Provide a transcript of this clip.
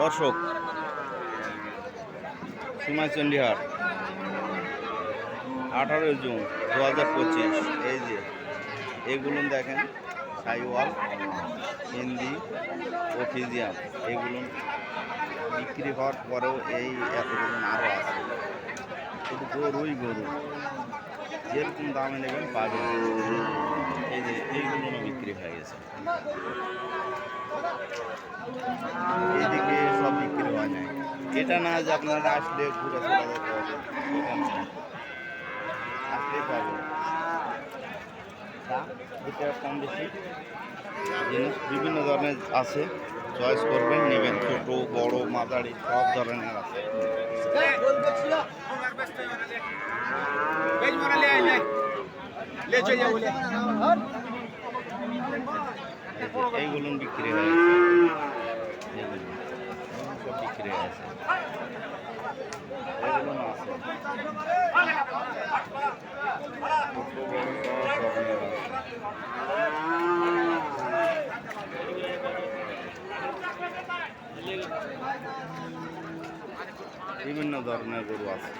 দর্শক, সীমা চণ্ডীহাট আঠারোই জুন দু হাজার পঁচিশ। এই যে, এগুলো দেখেন, সাইওয়াল, হিন্দি ও ফিজিয়াম এগুলো বিক্রি হওয়ার পরেও এই এতগুলো আরও আছে। শুধু গরুই গরু, যেরকম দামে নেবেন পাবেন। এই যে, এইগুলো বিক্রি হয়ে গেছে এদিকে সব বিক্রি হয় নাই এটা না যে আপনারা আসলে ঘুরে চলে যেতে না। পাবেন কম বেশি। জিনিস বিভিন্ন ধরনের আছে চয়েস করবেন, নেবেন ছোট, বড়, মাঝারি, সব ধরনের আছে। এইগুলো বিক্রি হয়ে বিভিন্ন ধরনের গরু আছে।